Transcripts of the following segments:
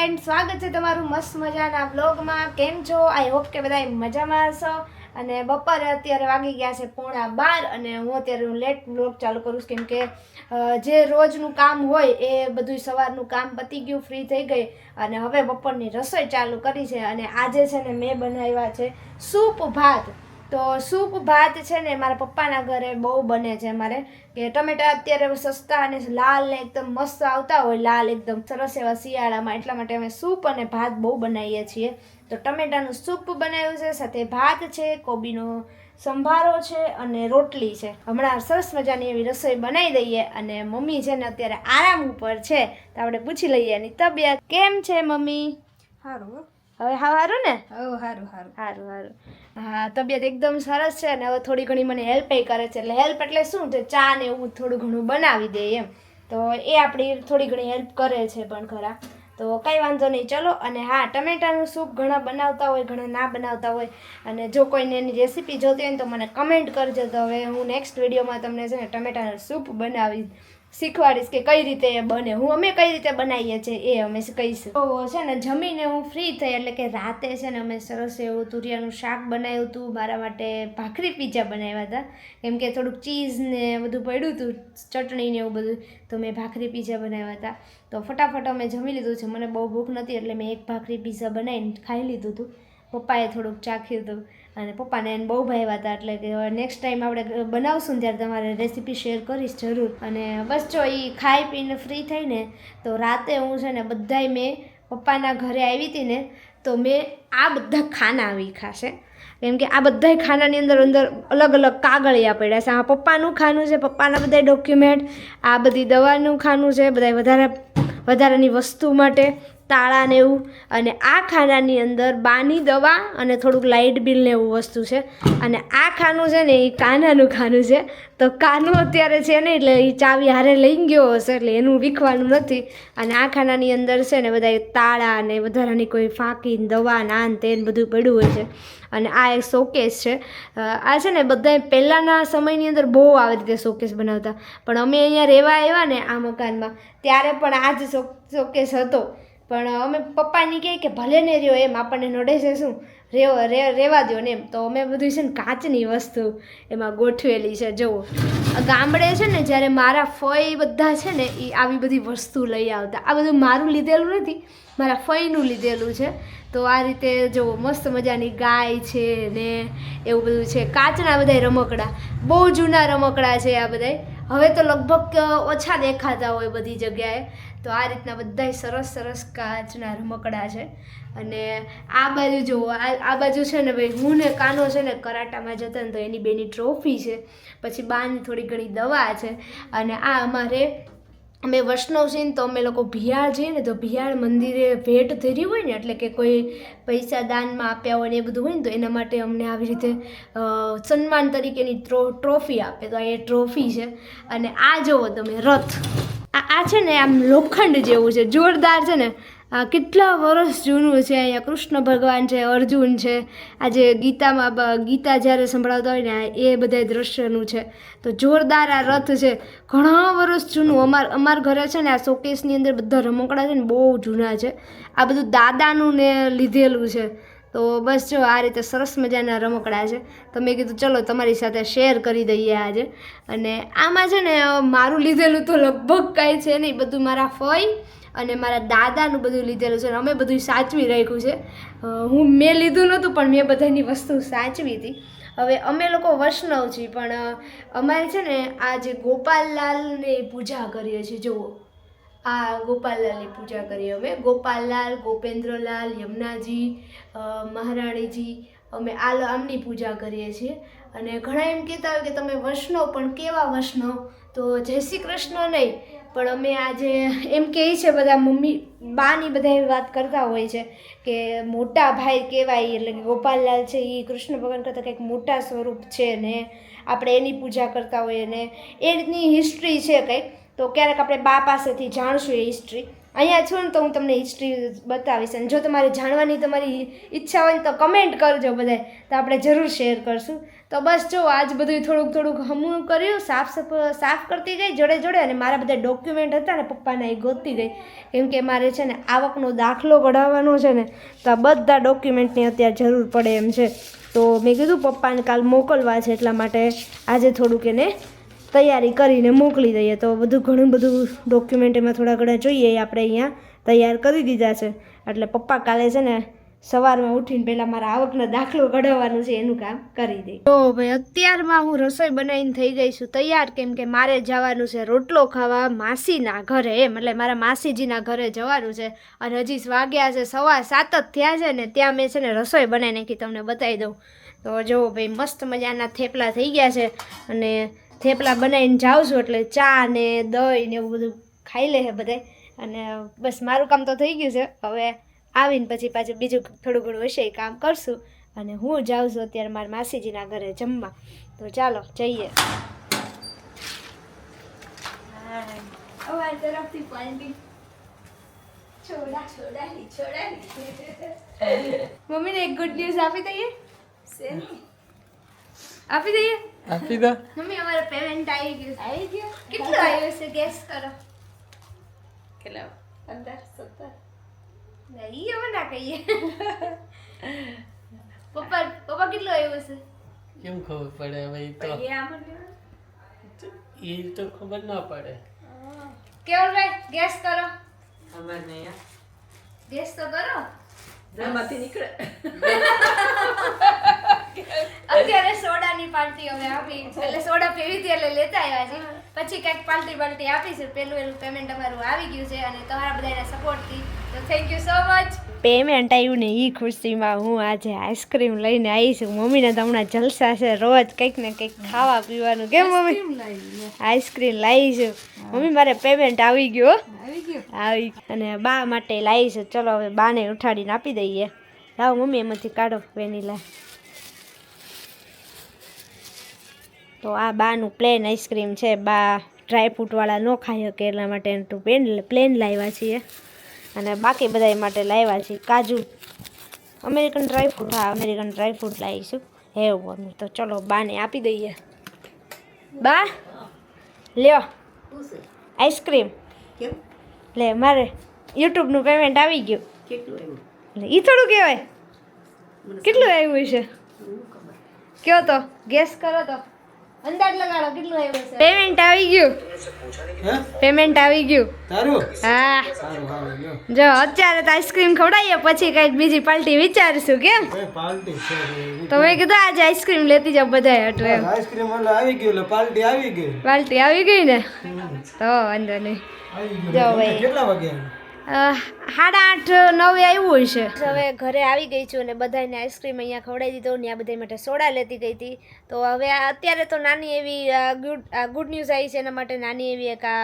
Friend સ્વાગત છે તમારું મસ્ત મજાના બ્લોગમાં કેમ છો? આઈ હોપ કે બધા મજામાં હશો. અને બપોરે અત્યારે વાગી ગયા છે પોણા બાર અને હું અત્યારે હું લેટ બ્લોગ ચાલુ કરું છું. કેમ કે જે રોજનું કામ હોય એ બધું સવારનું કામ પતી ગયું ફ્રી થઈ ગઈ. અને હવે બપોરની રસોઈ ચાલુ કરી છે. અને આજે છે ને મેં બનાવ્યા છે સૂપ ભાત. તો સૂપ ભાત છે ને મારા પપ્પાના ઘરે બહુ બને છે મારે કે ટમેટા અત્યારે સસ્તા અને લાલ ને એકદમ મસ્ત આવતા હોય લાલ એકદમ સરસ એવા શિયાળામાં. એટલા માટે અમે સૂપ અને ભાત બહુ બનાવીએ છીએ. તો ટમેટાનું સૂપ બનાવ્યું છે સાથે ભાત છે કોબીનો સંભારો છે અને રોટલી છે. હમણાં સરસ મજાની એવી રસોઈ બનાવી દઈએ અને મમ્મી છે ને અત્યારે આરામ ઉપર છે. તો આપણે પૂછી લઈએ એની તબિયત. કેમ છે મમ્મી? સારું હવે હા સારું ને? હો સારું સારું સારું સારું હા, તબિયત એકદમ સરસ છે અને હવે થોડી ઘણી મને હેલ્પ કરે છે. એટલે હેલ્પ એટલે શું? છે ચા ને એવું થોડું ઘણું બનાવી દે એમ. તો એ આપણી થોડી ઘણી હેલ્પ કરે છે પણ ખરા. તો કંઈ વાંધો નહીં, ચલો. અને હા, ટમેટાનું સૂપ ઘણા બનાવતા હોય, ઘણા ના બનાવતા હોય. અને જો કોઈને એની રેસીપી જોતી હોય ને તો મને કમેન્ટ કરજો. તો હવે હું નેક્સ્ટ વિડીયોમાં તમને છે ને ટમેટાનું સૂપ બનાવી શીખવાડીશ કે કઈ રીતે એ બને. હું અમે કઈ રીતે બનાવીએ છીએ એ અમે કહીશું. તો છે ને જમીને હું ફ્રી થઈ એટલે કે રાતે છે ને અમે સરસ એવું તુરિયાનું શાક બનાવ્યું હતું. મારા માટે ભાખરી પીઝા બનાવ્યા હતા. કેમ કે થોડુંક ચીઝ ને બધું પડ્યું હતું, ચટણી ને એવું બધું. તો મેં ભાખરી પીઝા બનાવ્યા હતા. તો ફટાફટ અમે જમી લીધું છે. મને બહુ ભૂખ નથી એટલે મેં એક ભાખરી પીઝા બનાવીને ખાઈ લીધું હતું. પપ્પાએ થોડુંક ચાખ્યું હતું અને પપ્પાને એને બહુ ભાવ્યા હતા એટલે કે નેક્સ્ટ ટાઈમ આપણે બનાવશું ત્યારે તમારે રેસીપી શેર કરીશ જરૂર. અને બસ જો એ ખાઈ પીને ફ્રી થઈને તો રાતે હું છે ને બધાય મેં પપ્પાના ઘરે આવી હતી ને તો મેં આ બધા ખાના આવી ખાશે. કેમ કે આ બધાય ખાનાની અંદર અંદર અલગ અલગ કાગળિયા પડ્યા છે. આ પપ્પાનું ખાનું છે, પપ્પાના બધા ડોક્યુમેન્ટ આ બધી દવાનું ખાનું છે બધા વધારે, વધારાની વસ્તુ માટે. તાળા ને એવું. અને આ ખાનાની અંદર બાની દવા અને થોડુંક લાઇટ બિલ ને એવું વસ્તુ છે. અને આ ખાનું છે ને એ કાનાનું ખાનું છે. તો કાનું અત્યારે છે ને એટલે એ ચાવી હારે લઈ ગયો હશે એટલે એનું વીખવાનું નથી. અને આ ખાનાની અંદર છે ને બધા તાળા ને વધારાની કોઈ ફાંકી દવા નાન તેન બધું પડ્યું હોય છે. અને આ એક શોકેસ છે. આ છે ને બધા પહેલાંના સમયની અંદર બહુ આવી રીતે શોકેસ બનાવતા. પણ અમે અહીંયા રહેવા આવ્યા ને આ મકાનમાં. ત્યારે પણ આ જ શોકેસ હતો. પણ અમે પપ્પાની કહે કે ભલે ને રહ્યો એમ, આપણને નડે છે શું? રેવ, રે રહેવા દો ને એમ. તો અમે બધું છે ને કાચની વસ્તુ એમાં ગોઠવેલી છે, જુઓ. ગામડે છે ને જ્યારે મારા ફઈ બધા છે ને એ આવી બધી વસ્તુ લઈ આવતા. આ બધું મારું લીધેલું નથી, મારા ફઈનું લીધેલું છે. તો આ રીતે જુઓ, મસ્ત મજાની ગાય છે ને એવું બધું છે. કાચના બધાય રમકડા. બહુ જૂના રમકડા છે આ બધાય. હવે તો લગભગ ઓછા દેખાતા હોય બધી જગ્યાએ. તો આ રીતના બધાય સરસ સરસ કાચના રમકડા છે. અને આ બાજુ જુઓ આ બાજુ છે ને ભાઈ, હું ને કાનો છે ને કરાટામાં જતા ને તો એની બેની ટ્રોફી છે. પછી બાની થોડી ઘણી દવા છે. અને આ અમારે, અમે વૈષ્ણવ છીએ ને તો અમે લોકો ભિયાળ જઈએ ને તો ભિયાળ મંદિરે ભેટ ધરી હોય ને એટલે કે કોઈ પૈસા દાનમાં આપ્યા હોય ને એ બધું હોય ને તો એના માટે અમને આવી રીતે સન્માન તરીકેની ટ્રોફી આપે. તો આ એ ટ્રોફી છે. અને આ જુઓ તમે, રથ. આ આ છે ને આમ લોખંડ જેવું છે, જોરદાર છે ને. આ કેટલા વર્ષ જૂનું છે અહીંયા કૃષ્ણ ભગવાન છે, અર્જુન છે. આજે ગીતામાં બ- ગીતા જ્યારે સંભળાવતા હોય ને એ બધા દ્રશ્યનું છે. તો જોરદાર આ રથ છે. ઘણા વર્ષ જૂનું, અમાર અમાર ઘરે છે ને આ શોકેસની અંદર બધા રમકડા છે ને બહુ જૂના છે. આ બધું દાદાનું ને લીધેલું છે. તો બસ જો આ રીતે સરસ મજાના રમકડા છે. તો મેં કીધું, ચલો, તમારી સાથે શેર કરી દઈએ આજે. અને આમાં છે ને મારું લીધેલું તો લગભગ કાંઈ છે નહીં. બધું મારા ફઈ અને મારા દાદાનું બધું લીધેલું છે અને અમે બધું સાચવી રાખ્યું છે. હું, મેં લીધું નહોતું, પણ મેં બધાની વસ્તુ સાચવી હતી. હવે અમે લોકો વૈષ્ણવ છીએ પણ અમારે છે ને, આ જે ગોપાલલાલની પૂજા કરીએ છીએ, જુઓ. આ ગોપાલલાલની પૂજા કરીએ અમે. ગોપાલલાલ, ગોપેન્દ્રલાલ, યમુનાજી મહારાણીજી, અમે આ આમની પૂજા કરીએ છીએ. અને ઘણા એમ કહેતા હોય કે તમે વૈષ્ણવ પણ કેવા વૈષ્ણવ તો જય શ્રી કૃષ્ણ નહીં, પણ અમે આજે એમ કહે છે બધા મમ્મી, બાની બધા એવી વાત કરતા હોય છે કે મોટા ભાઈ કહેવાય, એટલે કે ગોપાલલાલ છે એ કૃષ્ણ ભગવાન કરતાં કંઈક મોટા સ્વરૂપ છે ને, આપણે એની પૂજા કરતા હોઈએ ને એ રીતની હિસ્ટ્રી છે કંઈક. તો ક્યારેક આપણે બા પાસેથી જાણશું એ હિસ્ટ્રી અહીંયા છું ને તો હું તમને હિસ્ટ્રી બતાવીશ અને જો તમારે જાણવાની તમારી ઈચ્છા હોય તો કમેન્ટ કરજો બધાય. તો આપણે જરૂર શેર કરશું. તો બસ જો, આજ બધું થોડુંક થોડુંક હમું કર્યું, સાફ સફ કરતી ગઈ, જોડે જોડે અને મારા બધા ડોક્યુમેન્ટ હતા ને પપ્પાના એ ગોતતી ગઈ. કેમ કે મારે છે ને આવકનો દાખલો કઢાવવાનો છે ને, તો આ બધા ડોક્યુમેન્ટની અત્યારે જરૂર પડે એમ છે. તો મેં કીધું પપ્પાને કાલ મોકલવા છે એટલા માટે આજે થોડુંક એને તૈયારી કરીને મોકલી દઈએ. તો બધું ઘણું બધું ડોક્યુમેન્ટ એમાં થોડા ઘણા જોઈએ આપણે અહીંયા તૈયાર કરી દીધા છે. એટલે પપ્પા કાલે છે ને સવારમાં ઉઠીને પહેલાં મારા આવકનો દાખલો કઢાવવાનું છે, એનું કામ કરી દઈ તો ભાઈ, અત્યારમાં હું રસોઈ બનાવીને થઈ ગઈ છું, તૈયાર કેમ કે મારે જવાનું છે રોટલો ખાવા માસીના ઘરે એમ, એટલે મારા માસીજીના ઘરે જવાનું છે. અને હજી વાગ્યા છે, સવા સાત જ થયા છે ને, ત્યાં મેં છે ને રસોઈ બનાવી નાખી, તમને બતાવી દઉં. તો જો ભાઈ, મસ્ત મજાના થેપલા થઈ ગયા છે. અને થેપલા બનાવીને જાઉં છું એટલે ચા ને દહીં ને એવું બધું ખાઈ લે છે બધાય અને બસ મારું કામ તો થઈ ગયું છે. હવે આવીને પછી પાછું બીજું થોડું ઘણું હશે એ કામ કરશું. અને હું જાઉં છું અત્યારે મારા માસીજીના ઘરે જમવા. તો ચાલો જઈએ. તરફથી પાણી છોડા છોડાની છોડાની મમ્મીને એક ગુડ ન્યૂઝ આપી દઈએ? આપી દઈએ? આપી દો. મમ્મી અમારે પેમેન્ટ આવી ગયું આવી ગયું? કેટલું આવ્યું છે? ગેસ કરો. કેટલા? પંદર સત્તર? નહીં અમે ના કહીએ. પપ્પા પપ્પા કેટલું આવ્યું છે? કેમ ખબર પડે હવે તો? એ તો ખબર ના પડે. કેવલભાઈ ગેસ કરો. અમારે નહીં ગેસ તો કરો. ઘરમાંથી નીકળે. પાર્ટી અમે આપી એટલે સોડા પીવી હતી એટલે લેતા આવ્યા છે પછી કંઈક પાર્ટી બાલ્ટી આપી છે. પેલું એનું પેમેન્ટ અમારું આવી ગયું છે અને તમારા બધાના સપોર્ટથી તો thank you so much payment આવ્યું ને એ ખુશીમાં હું આજે આઈસ્ક્રીમ લઈને આવી છું. મમ્મીને તો હમણાં જલસા છે રોજ કંઈક ને કંઈક ખાવા પીવાનું. કેમ મમ્મી? આઈસ્ક્રીમ લાવી છું. મમ્મી મારે પેમેન્ટ આવી ગયો. હો. આવી આવી. અને બા માટે લાવી છે. ચલો હવે બાને ઉઠાડીને આપી દઈએ. લાવો મમ્મી એમાંથી કાઢો વેનીલા. તો આ બાનું પ્લેન આઈસ્ક્રીમ છે. બા ડ્રાયફ્રૂટવાળા ન ખાઈ શકે એટલા માટે તો પ્લેન પ્લેન લાવ્યા છીએ. અને બાકી બધા માટે લાવ્યા છીએ. કાજુ. અમેરિકન ડ્રાયફ્રૂટ હા અમેરિકન ડ્રાયફ્રૂટ લાવીશું. એવું મમ્મી તો ચલો બાને આપી દઈએ. બા લ્યો. આઈસ્ક્રીમ લે મારે યુટ્યુબનું પેમેન્ટ આવી ગયું. કેટલું એ થોડું કહેવાય. કેટલું આવ્યું છે? કયો તો? ગેસ કરો તો. અંદાજ લગાડો કેટલું આવ્યું છે? પેમેન્ટ આવી ગયું. પેમેન્ટ આવી ગયું. તારું? હા. જો અત્યારે તો આઈસ્ક્રીમ ખવડાવીએ પછી કંઈક બીજી પાર્ટી વિચારીશું કેમ એ પાર્ટી છે રે. તો મેં કીધું આજે આઈસ્ક્રીમ લેતી જાવ બધાય હટુ એમ. આઈસ્ક્રીમ એટલે આવી ગયું એટલે પાર્ટી આવી ગઈ. પાર્ટી આવી ગઈ ને? તો વાંધો નહીં. જો ભાઈ. કેટલા વાગે આવ્યું અ, સાડા આઠ, નવે આવ્યું છે હવે ઘરે આવી ગઈ છું અને બધાને આઈસ્ક્રીમ અહીંયા ખવડાવી દીધો ને આ બધા માટે સોડા લેતી ગઈ હતી. તો હવે અત્યારે તો નાની એવી ગુડ ગુડ ન્યૂઝ આવી છે એના માટે નાની એવી એક આ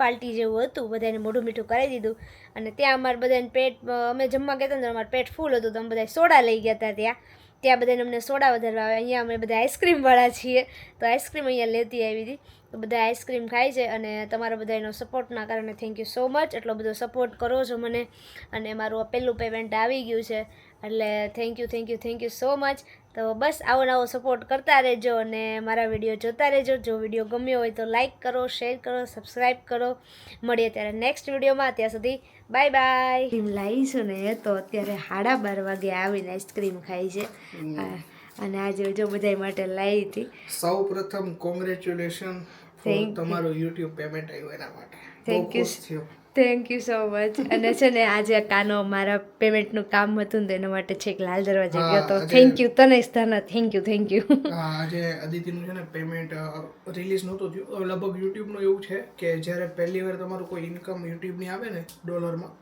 પાર્ટી જેવું હતું. બધાને મોઢું મીઠું કરાવી દીધું. અને ત્યાં અમારે બધાને પેટ અમે જમવા ગયા હતા ને અમારું પેટ ફૂલ હતું તો અમે બધા સોડા લઈ ગયા હતા ત્યાં. ત્યાં બધાને અમને સોડા વધારવા આવે અહીંયા અમે બધા આઈસ્ક્રીમવાળા છીએ. તો આઈસ્ક્રીમ અહીંયા લેતી આવી હતી. બધા આઈસ્ક્રીમ ખાય છે અને તમારા બધાનો સપોર્ટના કારણે થેન્ક યુ સો મચ એટલો બધો સપોર્ટ કરો છો મને અને મારું આ પહેલું પેમેન્ટ આવી ગયું છે. એટલે thank you thank you thank you so much તો બસ આવો નવો સપોર્ટ કરતા રહેજો અને મારા વીડિયો જોતા રહેજો. જો વીડિયો ગમ્યો હોય તો લાઇક કરો શેર કરો સબસ્ક્રાઈબ કરો. મળીએ ત્યારે નેક્સ્ટ વિડીયોમાં ત્યાં સુધી બાય બાય આઈસ્ક્રીમ લાવીશું ને તો અત્યારે સાડા બાર વાગે આવીને આઈસ્ક્રીમ ખાય છે. અને આજે જો બધા માટે લાવી હતી. સૌ પ્રથમ કોંગ્રેચ્યુલેશન. તમારું યુટ્યુબ પેમેન્ટ આવ્યું એના માટે. Thank you. Thank you so much અને છે ને આજે કાનો મારા પેમેન્ટનું કામ હતું ને એના માટે છેક લાલ દરવાજે ગયો તો. થેન્ક યુ તને સ્થાના થેન્ક યુ થેન્ક યુ આજે અદિતિનું છે ને પેમેન્ટ રિલીઝ નહોતું થયું. લગભગ યુટ્યુબનું એવું છે કે જ્યારે પહેલી વાર તમારું કોઈ ઇન્કમ યુટ્યુબની આવે ને ડોલરમાં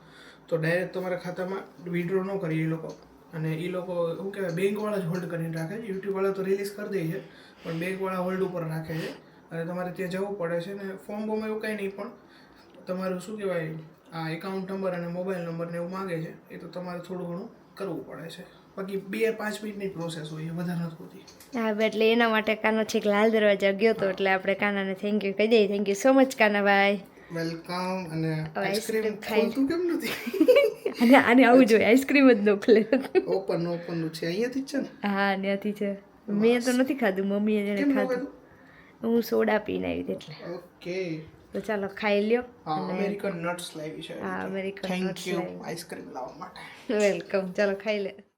તો ડાયરેક્ટ તમારા ખાતામાં વિડ્રો ન કરીએ એ લોકો. અને એ લોકો શું કહેવાય બેંકવાળા જ હોલ્ડ કરીને રાખે છે. યુટ્યુબવાળા તો રિલીઝ કરી દે છે પણ બેંકવાળા હોલ્ડ ઉપર રાખે છે. અને તમારે ત્યાં જવું પડે છે ને ફોર્મ બોમ એવું કંઈ નહીં પણ તમારું શું કહેવાય આ એકાઉન્ટ નંબર અને મોબાઈલ નંબર ને એવું માગે છે એ તો તમારે થોડું ઘણું કરવું પડે છે. બાકી બે પાંચ મિનિટની પ્રોસેસ હોય વધારે નથી હોતી. હા એટલે એના માટે કાનો છેક લાલ દરવાજા ગયો તો એટલે આપણે કાનાને થેન્ક યુ કહી દઈએ. Thank you so much Kanabhai welcome અને આઈસ્ક્રીમ ખાઈ- કેમ નથી? અને આને આવું જોઈએ આઈસ્ક્રીમ જ ન ખુલે. ઓપન ઓપન છે અહીંયાથી જ છે ને? હા ત્યાંથી છે. મેં તો નથી ખાધું મમ્મીએ જેને ખાધું? હું સોડા પીને આવી એટલે. ઓકે. તો ચાલો ખાઈ લ્યો અમેરિકન નટ્સ લાવી છે. હા અમેરિકન યુ આઈસ્ક્રીમ લાવવા માટે. વેલકમ ચાલો ખાઈ લે.